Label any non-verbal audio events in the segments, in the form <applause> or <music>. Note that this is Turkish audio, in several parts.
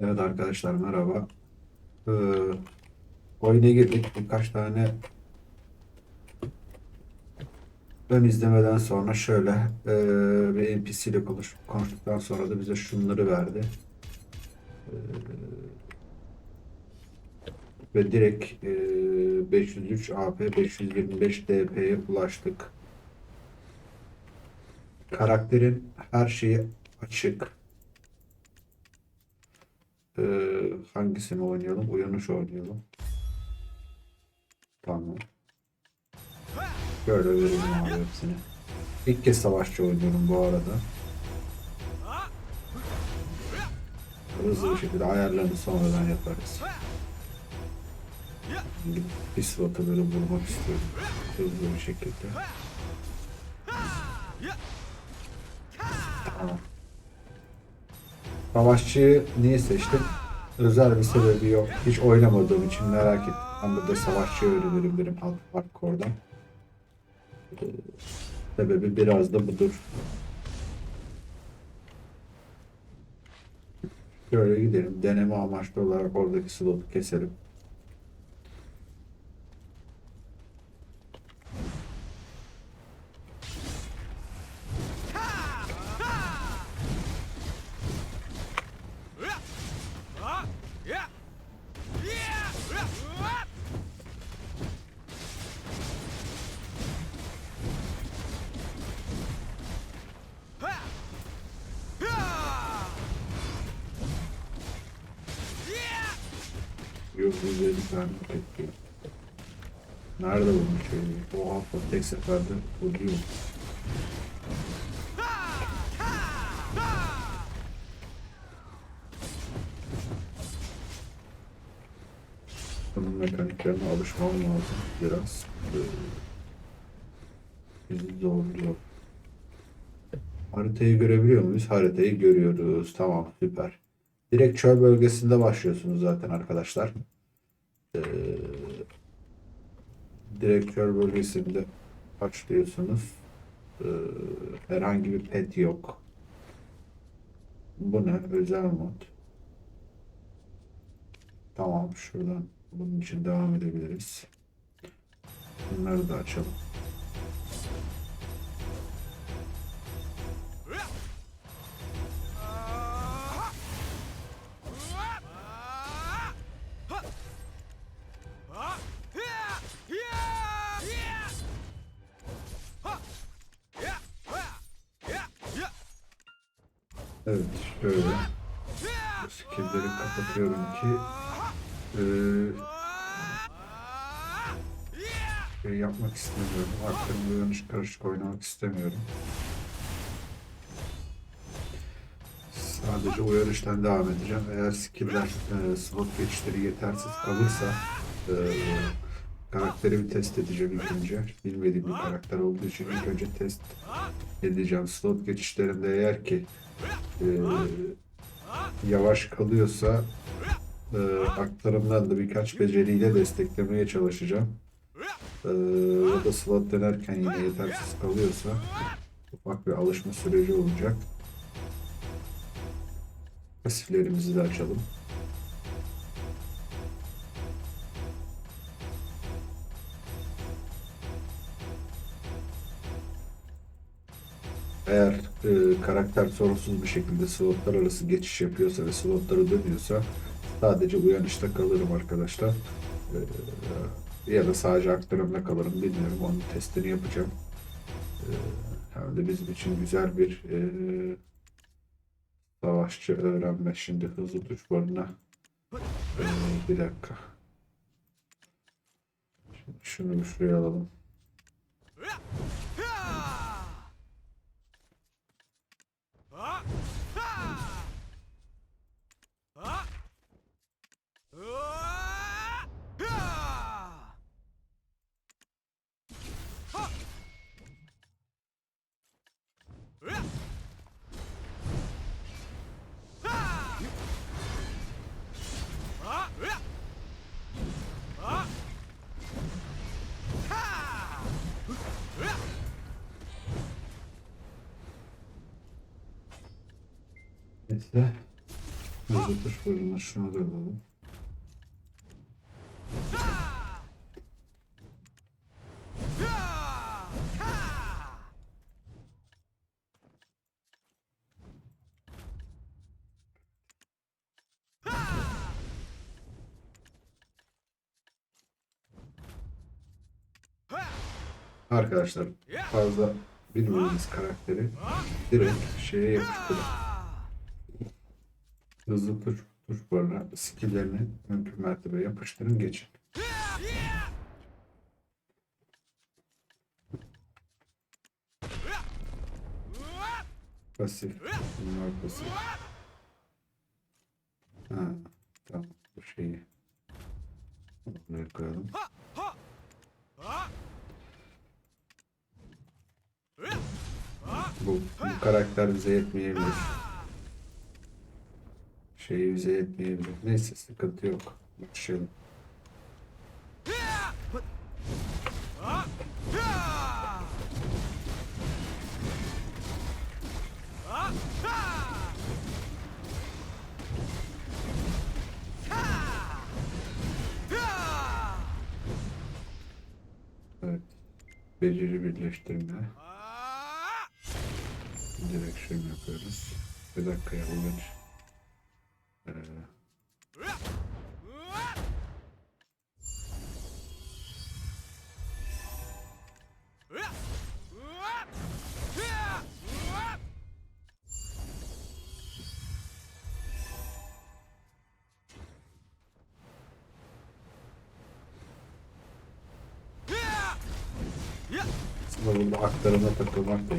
Evet arkadaşlar merhaba. Ee, oyuna girdik. Birkaç tane ön izlemeden sonra şöyle ee, bir NPC ile konuş, konuştuktan sonra da bize şunları verdi. Ee, ve direkt ee, 503 AP 525 DP'ye ulaştık. Karakterin her şeyi açık. Ee, hangisini oynayalım? Uyanış oynayalım. Tamam. Böyle verelim abi hepsini. İlk kez savaşçı oynuyorum bu arada. Hızlı bir şekilde ayarlarını sonradan yaparız. Slot'u böyle vurmak istiyorum. Hızlı bir şekilde. Tamam. Savaşçıyı niye seçtim? Özel bir sebebi yok. Hiç oynamadığım için merak ettim. Ben burada derim alt hardcore'dan. Ee, Sebebi biraz da budur. Şöyle gidelim. Deneme amaçlı olarak oradaki slotu keselim. Yok 150 tane bekliyor. Nerede bunun şeyi? O hafta tek seferde vuruyor. Bunun mekaniklerine alışmam lazım biraz. Ee, bizi zorluyor. Haritayı görebiliyor muyuz? Haritayı görüyoruz. Tamam süper. Direkt çöl bölgesinde başlıyorsunuz zaten arkadaşlar. Ee, direkt çöl bölgesinde başlıyorsunuz. Ee, herhangi bir pet yok. Bu ne? Özel mod. Tamam şuradan bunun için devam edebiliriz. Bunları da açalım. Evet şöyle. Skillleri kapatıyorum ki eee şey yapmak istemiyorum. Aklımda uyanış karışık oynamak istemiyorum. Sadece uyanıştan devam edeceğim. Eğer skiller eee, slot geçişleri yetersiz kalırsa eee karakteri bir test edeceğim ilk önce. Bilmediğim bir karakter olduğu için ilk önce test edeceğim. Slot geçişlerinde eğer ki eee, yavaş kalıyorsa eee aktarımdan da birkaç beceriyle desteklemeye çalışacağım. Eee ya da slot denerken yine yetersiz kalıyorsa ufak bir alışma süreci olacak. Pasiflerimizi de açalım. Eğer e, karakter sorunsuz bir şekilde slotlar arası geçiş yapıyorsa ve slotları dönüyorsa sadece uyanışta kalırım arkadaşlar. E, ya da sadece aktarımda kalırım bilmiyorum. Onun testini yapacağım. E, hem de bizim için güzel bir e, savaşçı öğrenme. Şimdi hızlı düşmanına e, bir dakika. Şimdi şunu şuraya alalım. 啊？Neyse. Tuş bölümü şunu da alalım. Arkadaşlar fazla bilmediğiniz karakteri direkt şeye yapıştırın. Hızlı tuş, tuş barına skilllerini mümkün mertebe yapıştırın geçin. Pasif. Bunlar pasif. Ha, tamam bu şeyi. Buraya koyalım. Bu, bu karakter bize yetmeyebilir. Şey bize yetmeyebilir. Neyse sıkıntı yok. Başlayalım. Evet. Beceri birleştirme. Direkt şey yapıyoruz. Bir dakika ya geç. Ee, aslında burada aktarıma takılmak da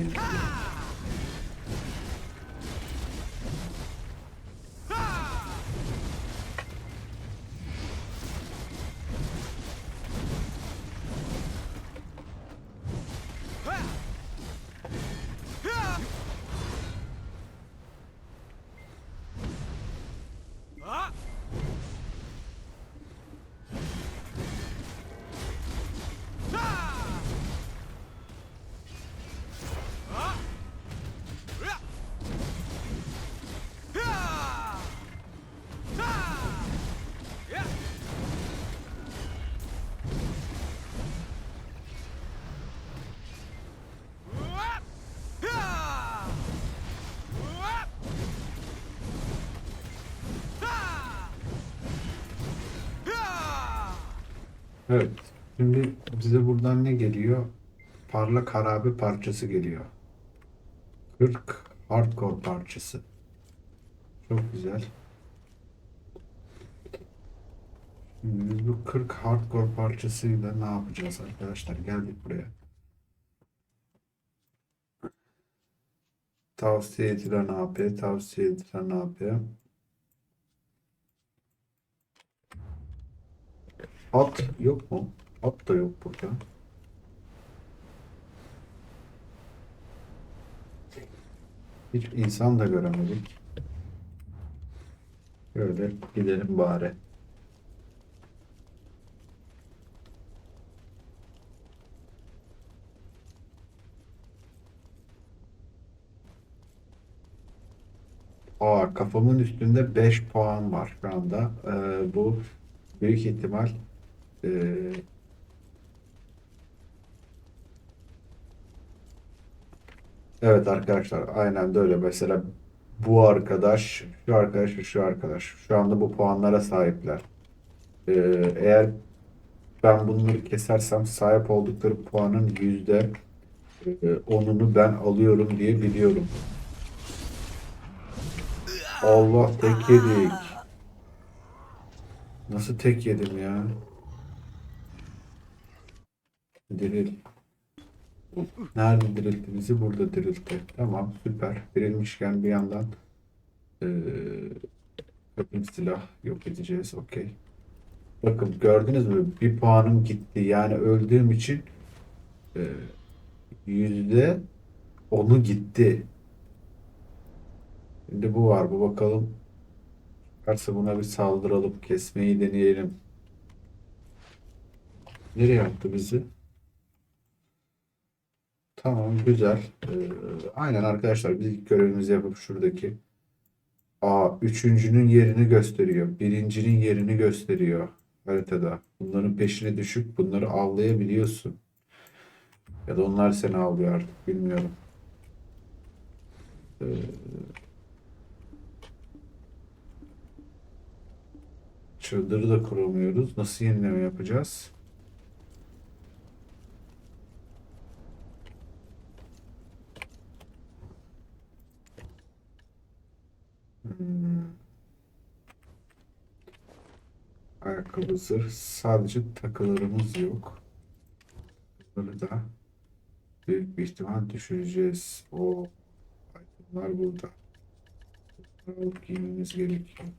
Evet. Şimdi bize buradan ne geliyor? Parlak harabe parçası geliyor. 40 hardcore parçası. Çok güzel. Şimdi biz bu 40 hardcore parçasıyla ne yapacağız arkadaşlar? Geldik buraya. Tavsiye edilen AP, tavsiye edilen AP. At yok mu? At da yok burada. Hiç insan da göremedik. Böyle gidelim bari. Aa, kafamın üstünde 5 puan var şu anda. Ee, bu büyük ihtimal ee, evet arkadaşlar aynen de öyle. Mesela bu arkadaş, şu arkadaş ve şu arkadaş şu anda bu puanlara sahipler. Ee, eğer ben bunları kesersem sahip oldukları puanın yüzde e, onunu ben alıyorum diye biliyorum. Allah tek yedik. Nasıl tek yedim ya? Diril. Nerede diriltti bizi? Burada diriltti. Tamam süper. Dirilmişken bir yandan kapım silah yok edeceğiz. Okey. Bakın gördünüz mü? Bir puanım gitti. Yani öldüğüm için yüzde onu gitti. Şimdi bu var. Bu bakalım. Varsa buna bir saldıralım. Kesmeyi deneyelim. Nereye attı bizi? Tamam güzel. Ee, aynen arkadaşlar biz ilk görevimizi yapıp şuradaki Aa, üçüncünün yerini gösteriyor. Birincinin yerini gösteriyor haritada. Bunların peşine düşüp bunları avlayabiliyorsun. Ya da onlar seni avlıyor artık bilmiyorum. Ee, Çadırı da kuramıyoruz. Nasıl yenileme yapacağız? Hmm. Ayakkabı zırh. Sadece takılarımız yok. Bunları da büyük bir ihtimal düşüreceğiz. O itemler burada. Bunları alıp giymemiz gerekiyor.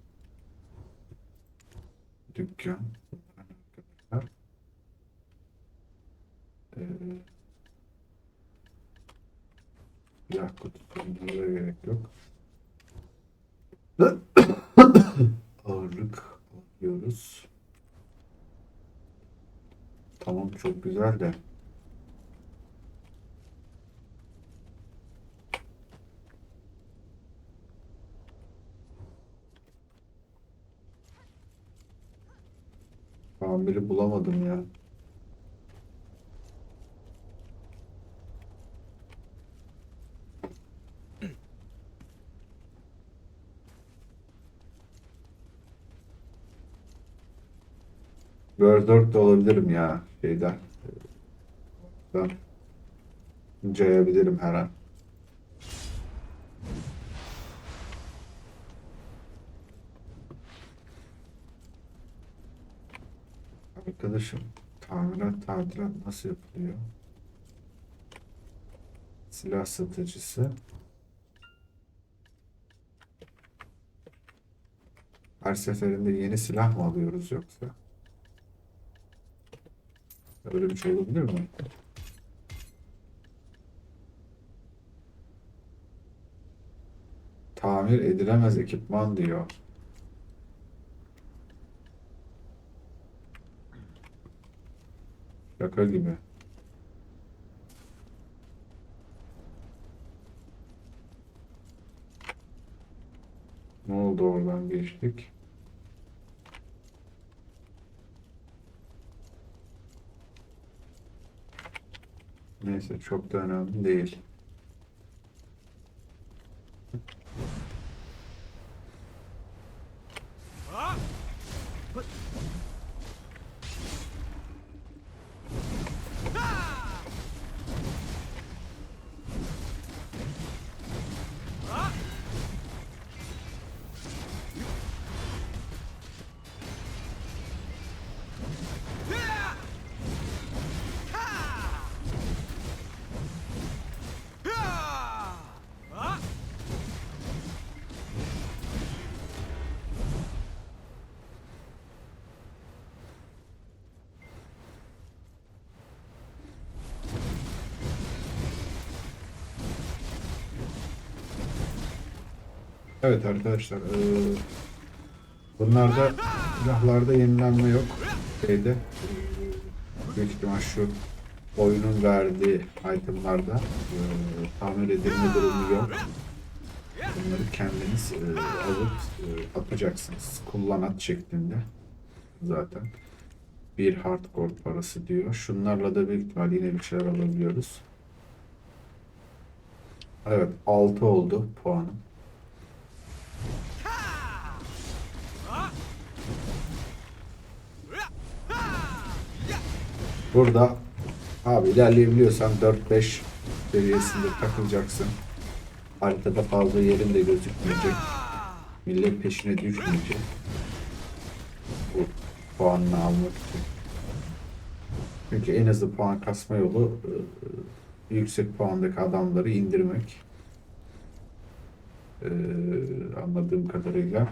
Dükkan. Arkadaşlar. Ee, silah kutusu. Bunlara gerek yok. <coughs> Ağırlık alıyoruz. Tamam çok güzel de. Tamiri bulamadım ya. Berserk de olabilirim ya şeyden. Ben cayabilirim her an. Arkadaşım tamirat tadilat nasıl yapılıyor? Silah satıcısı. Her seferinde yeni silah mı alıyoruz yoksa? Öyle bir şey olabilir mi? Tamir edilemez ekipman diyor. Şaka gibi. Ne oldu oradan geçtik? Neyse çok da önemli değil. Evet arkadaşlar. eee, bunlarda silahlarda yenilenme yok. Şeyde. Büyük ihtimal şu oyunun verdiği itemlarda eee, tamir edilme durumu yok. Bunları kendiniz eee, alıp eee, atacaksınız. Kullanat şeklinde. Zaten. Bir hardcore parası diyor. Şunlarla da büyük ihtimal yine bir şeyler alabiliyoruz. Evet 6 oldu puanım. Burada abi ilerleyebiliyorsan 4-5 seviyesinde takılacaksın. Haritada fazla yerin de gözükmeyecek. Millet peşine düşmeyecek. Bu puanını almak için. Çünkü en hızlı puan kasma yolu e, yüksek puandaki adamları indirmek. E, anladığım kadarıyla.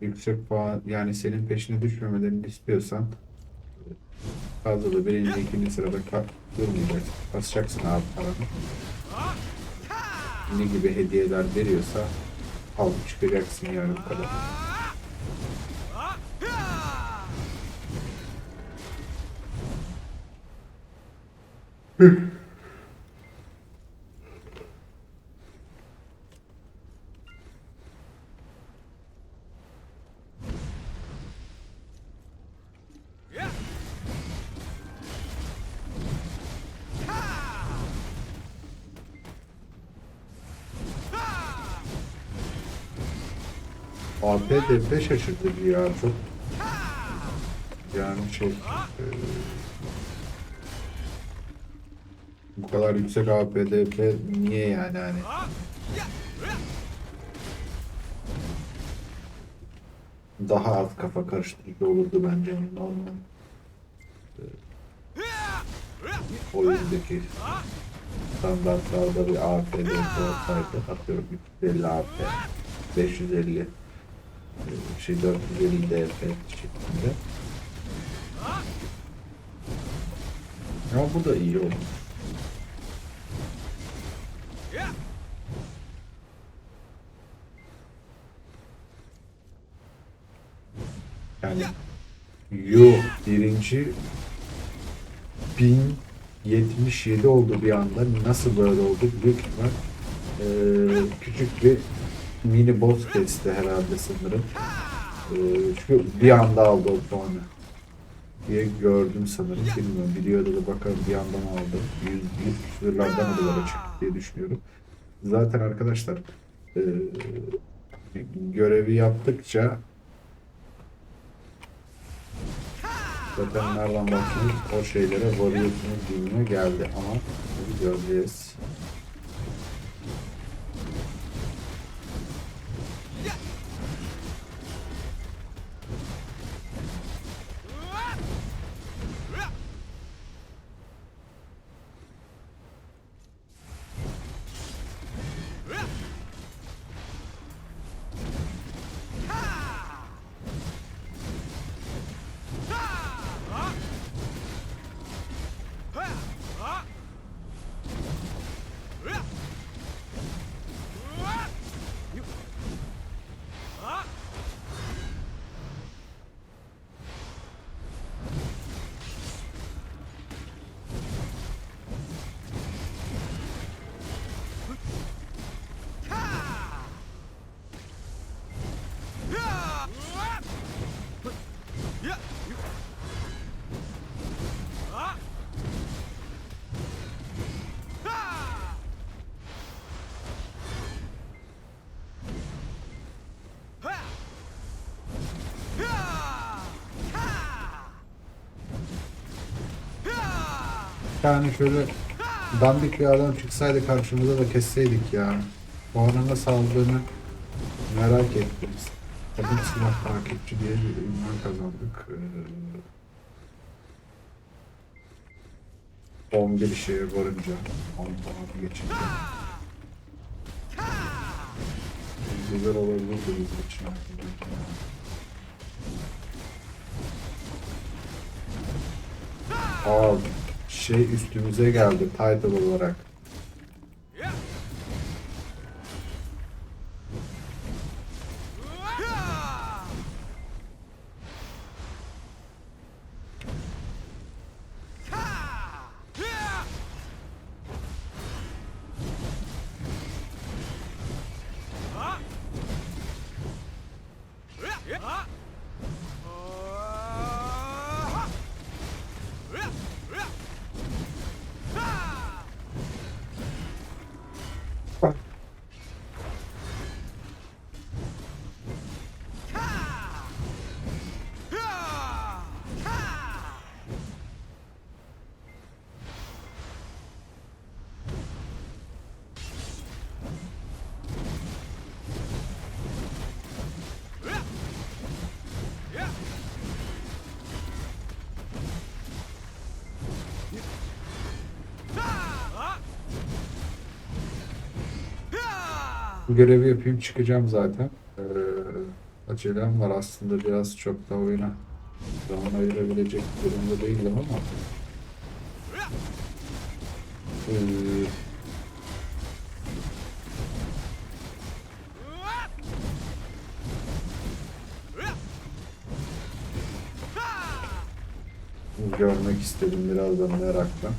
Yüksek puan yani senin peşine düşmemelerini istiyorsan Fazla birinci, ikinci sırada kal durmayacaksın. Basacaksın abi paranı. Ne gibi hediyeler veriyorsa alıp çıkacaksın bu kadar. AP DP şaşırtıcı ya çok yani şey e, bu kadar yüksek AP DP niye yani hani? Daha az kafa karıştırıcı olurdu bence normal oyundaki standartlarda bir AP DP olsaydı atıyorum 350 AP 550 e, şey 450 DP şeklinde ama bu da iyi oldu. Yani Yo birinci 1077 oldu bir anda. Nasıl böyle oldu? Büyük ihtimal eee, küçük bir mini boss kesti herhalde sanırım. Çünkü bir anda aldı o puanı diye gördüm sanırım. Bilmiyorum. Videoda da bakalım bir yandan aldım. 100, 100 küsürlerden adalara çıktı diye düşünüyorum. Zaten arkadaşlar eee, görevi yaptıkça zaten nereden baksanız o şeylere varıyorsunuz gibime geldi ama göreceğiz. Yani şöyle dandik bir adam çıksaydı karşımıza da kesseydik ya. O ana nasıl aldığını merak ettim. Tabii silah takipçi diye bir ünvan kazandık. Ee, 11 şeye varınca, 10 falan geçince. Güzel olabilir bizim için. Aa, şey üstümüze geldi title olarak. Bu görevi yapayım çıkacağım zaten. Ee, acelem var aslında biraz çok da oyuna zaman ayırabilecek durumda değilim ama. Ee, görmek istedim biraz da merakla.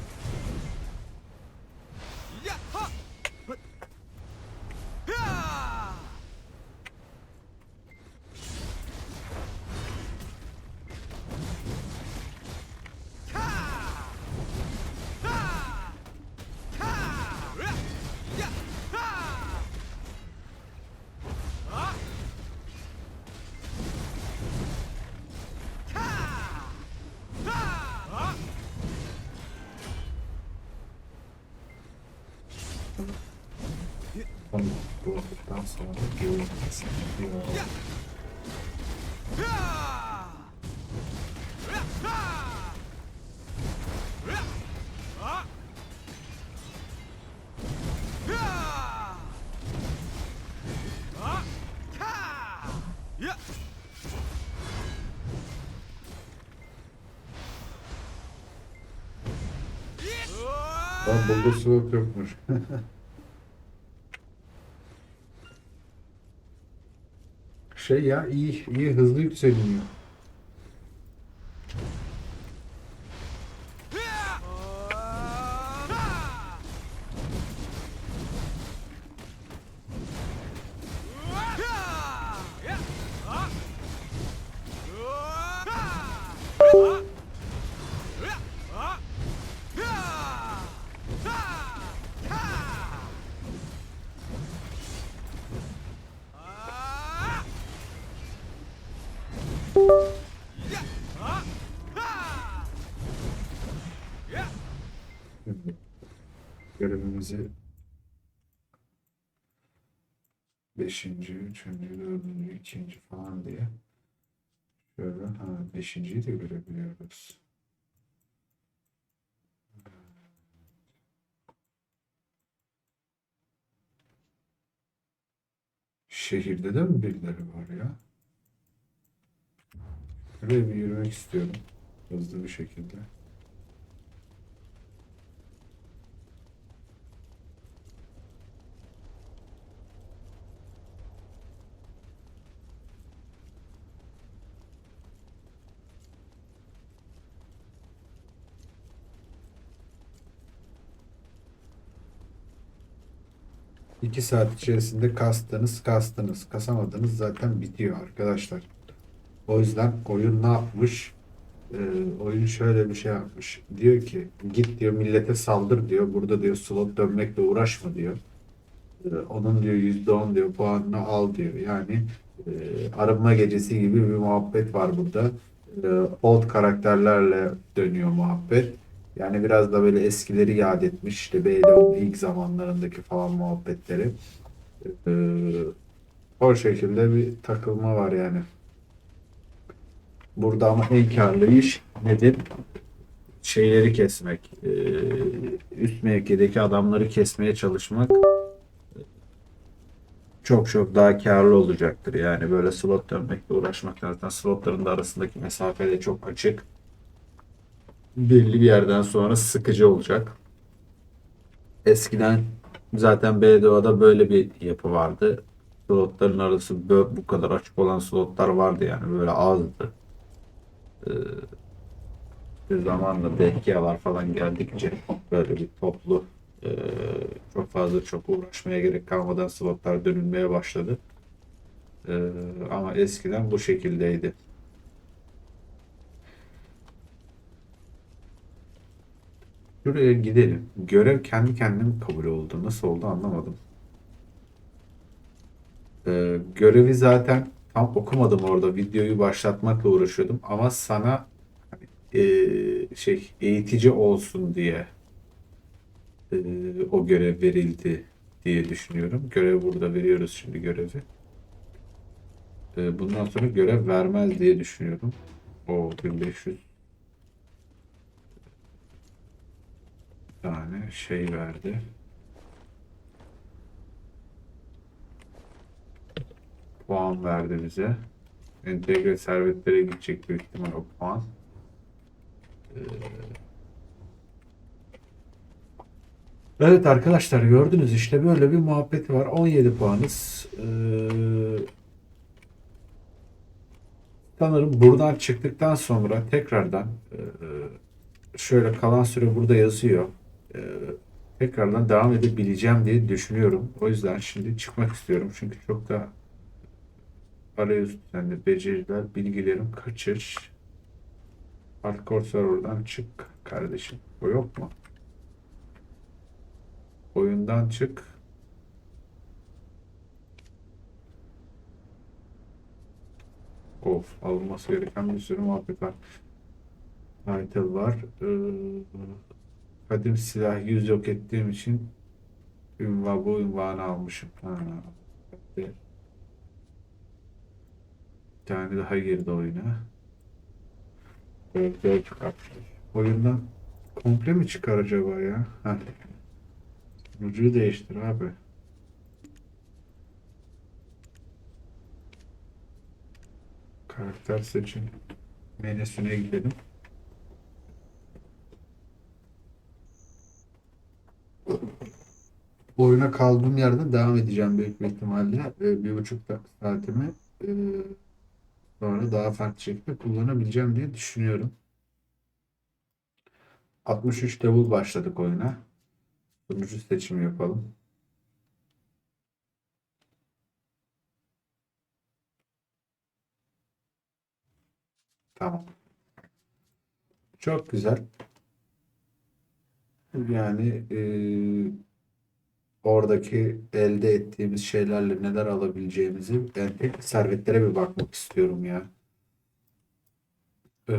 Lan buldu swap yokmuş. <laughs> şey ya iyi iyi hızlı yükseliyor. Görevimizi beşinci, üçüncü, dördüncü, ikinci falan diye şöyle ha beşinciyi de görebiliyoruz. Şehirde de mi birileri var ya? Buraya bir yürümek istiyorum. Hızlı bir şekilde. İki saat içerisinde kastınız kastınız. Kasamadınız zaten bitiyor arkadaşlar. O yüzden oyun ne yapmış? Ee, oyun şöyle bir şey yapmış. Diyor ki git diyor millete saldır diyor. Burada diyor slot dönmekle uğraşma diyor. Ee, onun diyor %10 diyor puanını al diyor. Yani e, arınma gecesi gibi bir muhabbet var burada. Ee, old karakterlerle dönüyor muhabbet. Yani biraz da böyle eskileri yad etmiş. İşte BDO'nun ilk zamanlarındaki falan muhabbetleri. Ee, o şekilde bir takılma var yani. Burada ama en karlı iş nedir? Şeyleri kesmek. Ee, üst mevkideki adamları kesmeye çalışmak çok çok daha karlı olacaktır. Yani böyle slot dönmekle uğraşmak zaten slotların da arasındaki mesafe de çok açık. Belli bir yerden sonra sıkıcı olacak. Eskiden zaten BDO'da böyle bir yapı vardı. Slotların arası bu kadar açık olan slotlar vardı yani böyle azdı. Ee, bir zamanla dehkiyalar falan geldikçe böyle bir toplu e, çok fazla çok uğraşmaya gerek kalmadan slotlar dönülmeye başladı. Ee, ama eskiden bu şekildeydi. Şuraya gidelim. Görev kendi kendine kabul oldu? Nasıl oldu anlamadım. Ee, görevi zaten tam okumadım orada. Videoyu başlatmakla uğraşıyordum. Ama sana ee, şey eğitici olsun diye ee, o görev verildi diye düşünüyorum. Görev burada veriyoruz şimdi görevi. Ee, bundan sonra görev vermez diye düşünüyorum. O 1500 tane şey verdi. Puan verdi bize. Entegre servetlere gidecek büyük ihtimal o puan. Ee, Evet arkadaşlar gördünüz işte böyle bir muhabbeti var. 17 puanız. Ee, sanırım buradan çıktıktan sonra tekrardan e, şöyle kalan süre burada yazıyor. Ee, tekrardan devam edebileceğim diye düşünüyorum. O yüzden şimdi çıkmak istiyorum. Çünkü çok da arayüz yani beceriler, bilgilerim kaçır. Hardcore server'dan çık kardeşim. O yok mu? Oyundan çık. Of, alınması gereken bir sürü muhabbet var. Title var. Ee, kadim silah yüz yok ettiğim için Ünvan, bu ünvanı almışım. Ha. Bir tane daha girdi oyuna. Evet, çıkartmış. Oyundan komple mi çıkar acaba ya? Heh. Sunucuyu değiştir abi. Karakter seçim menüsüne gidelim. Oyuna kaldığım yerden devam edeceğim büyük bir ihtimalle. Ee, bir buçuk saatimi e, sonra daha farklı şekilde kullanabileceğim diye düşünüyorum. 63 level başladık oyuna. Sunucu seçimi yapalım. Tamam. Çok güzel. Yani e, oradaki elde ettiğimiz şeylerle neler alabileceğimizi yani servetlere bir bakmak istiyorum ya. Ee,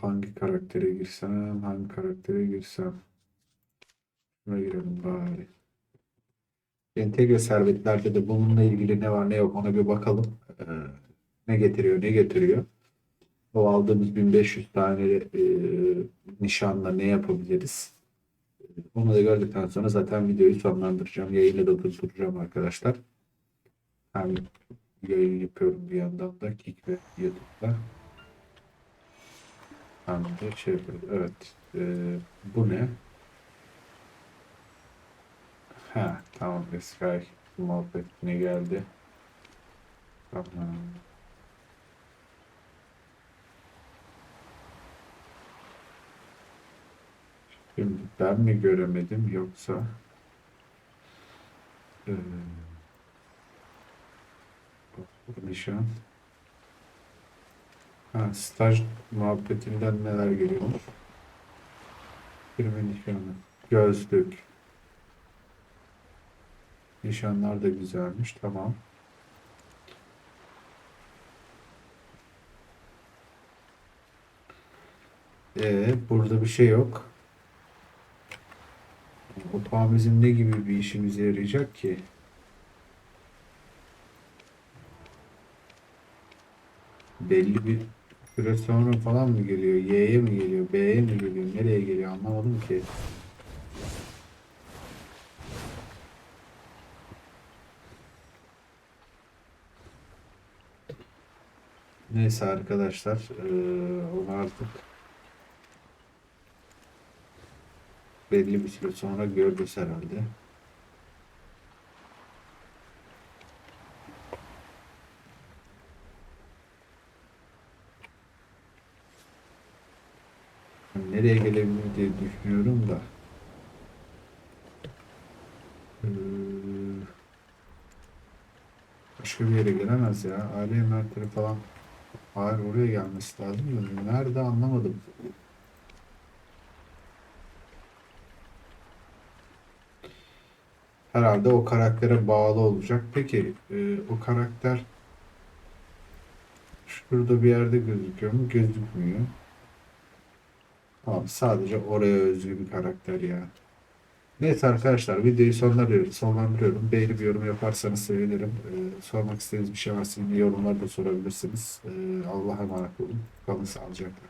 hangi karaktere girsem, hangi karaktere girsem. Şuna girelim bari. Entegre servetlerde de bununla ilgili ne var ne yok ona bir bakalım. Ee, ne getiriyor, ne getiriyor. O aldığımız 1500 tane e, nişanla ne yapabiliriz? Onu da gördükten sonra zaten videoyu sonlandıracağım. Yayını da durduracağım arkadaşlar. Hem yayın yapıyorum bir yandan da Kik ve YouTube'da. Hem de şey yapıyorum. Evet. Ee, bu ne? Ha tamam. Sky muhabbetine geldi. Tamam. Şimdi ben mi göremedim yoksa bu nişan ha, staj muhabbetinden neler geliyormuş? Firma nişanı, gözlük, nişanlar da güzelmiş. Tamam. Ee, burada bir şey yok. Puan bizim ne gibi bir işimize yarayacak ki? Belli bir süre sonra falan mı geliyor? Y'ye mi geliyor? B'ye mi geliyor? Nereye geliyor? Anlamadım ki. Neyse arkadaşlar, eee, onu artık belli bir süre sonra görürüz herhalde. Nereye gelebilir diye düşünüyorum da. Ee, başka bir yere gelemez ya. Aile emanetleri falan. Hayır oraya gelmesi lazım. Nerede anlamadım. Herhalde o karaktere bağlı olacak. Peki e, o karakter şurada bir yerde gözüküyor mu? Gözükmüyor. Abi sadece oraya özgü bir karakter ya. Neyse arkadaşlar videoyu sonlandırıyorum. sonlandırıyorum. Beğenip yorum yaparsanız sevinirim. Ee, sormak istediğiniz bir şey varsa yine yorumlarda sorabilirsiniz. Ee, Allah'a emanet olun. Kalın sağlıcakla.